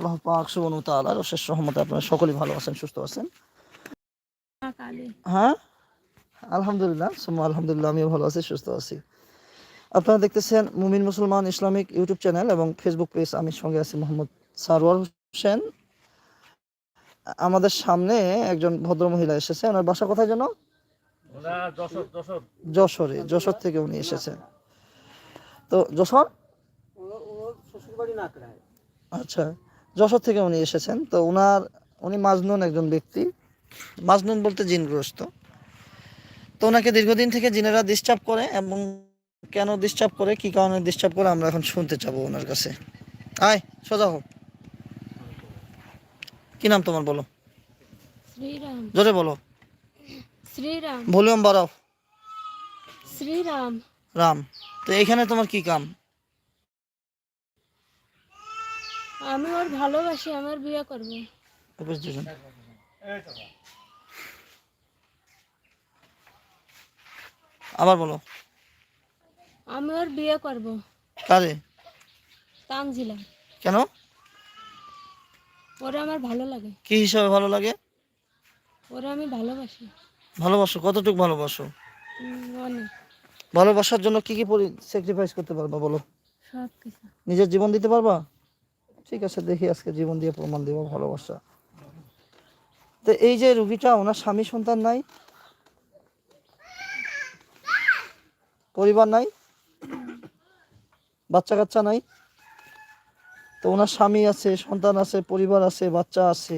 আল্লাহ পাক সুবহানাহু ওয়া তাআলার অশেষ রহমতে আপনারা সকলেই ভালো আছেন সুস্থ আছেন। হ্যাঁ? আলহামদুলিল্লাহ সুম্মা আলহামদুলিল্লাহ আমিও ভালো আছি সুস্থ আছি। আপনারা দেখতেছেন মুমিন মুসলমান ইসলামিক ইউটিউব চ্যানেল এবং ফেসবুক পেজ আমি সঙ্গে আছি মোহাম্মদ সারওয়ার হোসেন। আমাদের সামনে একজন ভদ্র মহিলা এসেছে ওনার বাসা কোথায় যেন? যশোরে যশোর। থেকে উনি এসেছেন। তো যশোর? আচ্ছা। যশোর থেকে উনি এসেছেন। তো ওনার উনি মাজনুন একজন ব্যক্তি। মাজনুন বলতে জিনগ্রস্ত। তো ওনাকে দীর্ঘদিন থেকে জিনেরা ডিস্টার্ব করে এবং কেন ডিস্টার্ব করে কি কারণে ডিস্টার্ব করে আমরা এখন শুনতে চাবো ওনার কাছে। আয় সোজা হোক কি নাম তোমার বলো? শ্রীরাম। জোরে বলো। শ্রীরাম। ভলিউম বাড়াও। শ্রীরাম। রাম। তো এখানে তোমার কি কাম? আমি ওর ভালোবাসি আমার বিয়ে করব। আবার বলো। আমি ওর বিয়ে করব। কারে তানজিলা। কেন? ওরে আমার ভালো লাগে। কি হিসাবে ভালো লাগে? ওরে আমি ভালোবাসি। ভালোবাসো কতটুকু ভালোবাসো? অনেক। ভালোবাসার জন্য কি কি স্যাক্রিফাইস করতে পারবা বলো? সব কিছু নিজের জীবন দিতে পারবা? ঠিক আছে দেখি আজকে জীবন দিয়ে প্রমাণ দেবো ভালোবাসা। তো এই যে রুগীটা ওনার স্বামী সন্তান নাই পরিবার নাই বাচ্চা কাচ্চা নাই তো ওনার স্বামী আছে সন্তান আছে পরিবার আছে বাচ্চা আছে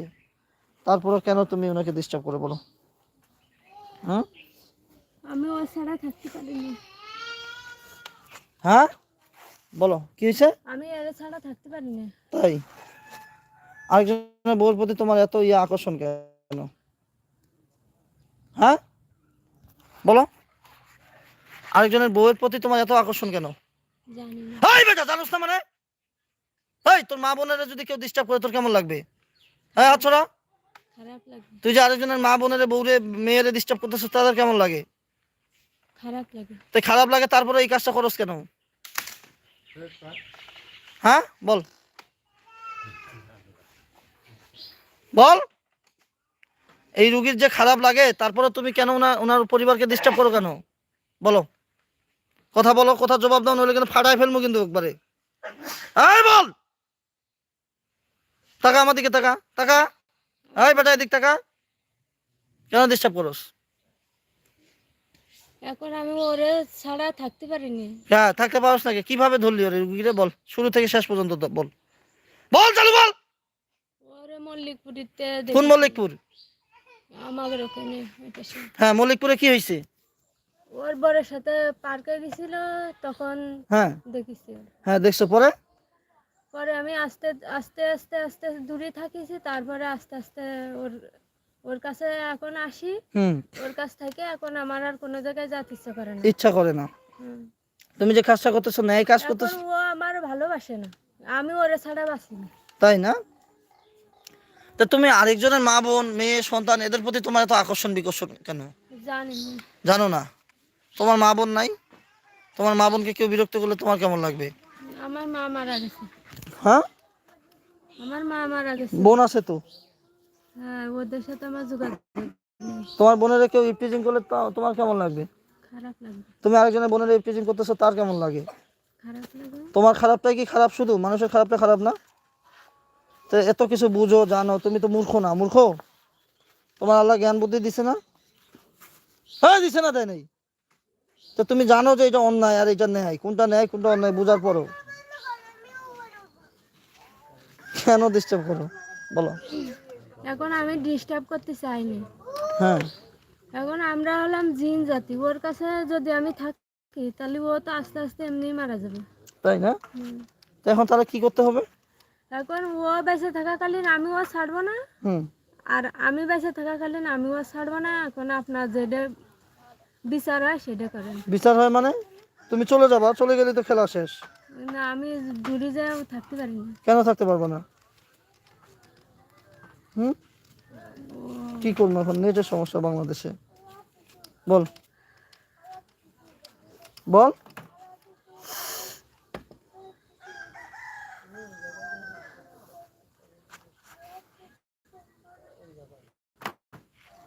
তারপরে কেন তুমি ওনাকে ডিস্টার্ব করে বলো? হ্যাঁ? আমি ছাড়া থাকতে পারিনি। হ্যাঁ? বলো কি হয়েছে? আমি এর ছাড়া থাকতে পারি না। তাই? আরেকজনের বউর প্রতি তোমার এত ইয়ে আকর্ষণ কেন? হ্যাঁ? বলো। আরেকজনের বউয়ের প্রতি তোমার এত আকর্ষণ কেন? জানি না। হাই বেটা জানোস না মানে? হাই তোর মা বোনেরা যদি কেউ ডিস্টার্ব করে তোর কেমন লাগবে? হ্যাঁ আচ্ছা খারাপ লাগে। তুই যে আরেকজনের মা বোনের বউরে মেয়েরে ডিস্টার্ব করতেছিস তাদের কেমন লাগে? খারাপ লাগে। তাই খারাপ লাগে তারপরে এই কাজটা করস কেন? হ্যাঁ বল। বল। এই রুগীর যে খারাপ লাগে তারপরে তুমি কেন ওনার পরিবারকে ডিস্টার্ব করো কেন? বলো। কথা বলো, কথা জবাব দাও, নইলে কিন্তু ফাটাই ফেলব কিন্তু একবারে। এই বল। টাকা আমার দিকে টাকা টাকা এই বেটা এদিক টাকা কেন ডিস্টার্ব করস? এখন আমি ওরে ছাড়া থাকতে পারিনি। হ্যাঁ থাকতে পারস নাকি কীভাবে ধরলি ওরে? রুগীরে বল শুরু থেকে শেষ পর্যন্ত বল। বল চালু বল! ওরে মল্লিকপুরিতে কোন। মল্লিকপুর? আমাদের ওখানে হ্যাঁ মল্লিকপুরে কি হয়েছে ওর বরের সাথে পার্কে গেছিল তখন হ্যাঁ। দেখেছি। হ্যাঁ দেখছ পরে? পরে আমি আস্তে আস্তে আস্তে আস্তে দূরে থাকিছি তারপরে আস্তে আস্তে ওর ওর কাছে এখন আসি। হুম। ওর কাছ থেকে এখন আমার আর কোনো জায়গায় যেতে ইচ্ছে করে না। ইচ্ছা করে না। তুমি যে কাজটা করতেছো ন্যায় কাজ করতেছো ও আমার ভালোবাসে না। আমি ওরে ছাড়া বাঁচি না। তাই না? তা তুমি আরেকজনের মা বোন মেয়ে সন্তান এদের প্রতি তোমার এত আকর্ষণ বিকর্ষণ কেন? জানি জানো না? তোমার মা বোন নাই? তোমার মা বোনকে কেউ বিরক্ত করলে তোমার কেমন লাগবে? আমার মা মারা গেছে। হ্যাঁ? আমার মা মারা গেছে। বোন আছে তো? হ্যাঁ ওদের সাথে আমার যোগাযোগ তোমার বোনের কেউ ইপটিজিং করলে তোমার কেমন লাগবে? খারাপ তুমি আরেকজনের বোনের ইপটিজিং করতেছো তার কেমন লাগে? খারাপ লাগে তোমার খারাপটাই কি খারাপ শুধু? মানুষের খারাপটা খারাপ না? তো এত কিছু বুঝো জানো তুমি তো মূর্খ না মূর্খ? তোমার আল্লাহ জ্ঞান বুদ্ধি দিছে না? হ্যাঁ দিছে না তাই নেই। তো তুমি জানো যে এটা অন্যায় আর এটা ন্যায়। কোনটা ন্যায় কোনটা অন্যায় বোঝার পরও। কেন ডিস্টার্ব করো? বলো। এখন আমি ডিস্টার্ব করতে চাইনি হ্যাঁ। এখন আমরা হলাম জিন জাতি ওর কাছে যদি আমি থাকি তাহলে ও তো আস্তে আস্তে এমনি মারা যাবে। তাই না? এখন তাহলে কি করতে হবে? এখন ও বেঁচে থাকাকালীন আমি ও ছাড়বো না। হুম। আর আমি বেঁচে থাকাকালীন আমি ও ছাড়বো না। এখন আপনার যেটা বিচার হয় সেটা করেন। বিচার হয় মানে? তুমি চলে যাবা চলে গেলে তো খেলা শেষ। না আমি দূরে যাও থাকতে পারি না। কেন থাকতে পারব না? হুম? কি করব এখন? নেটের সমস্যা বাংলাদেশে। বল। বল।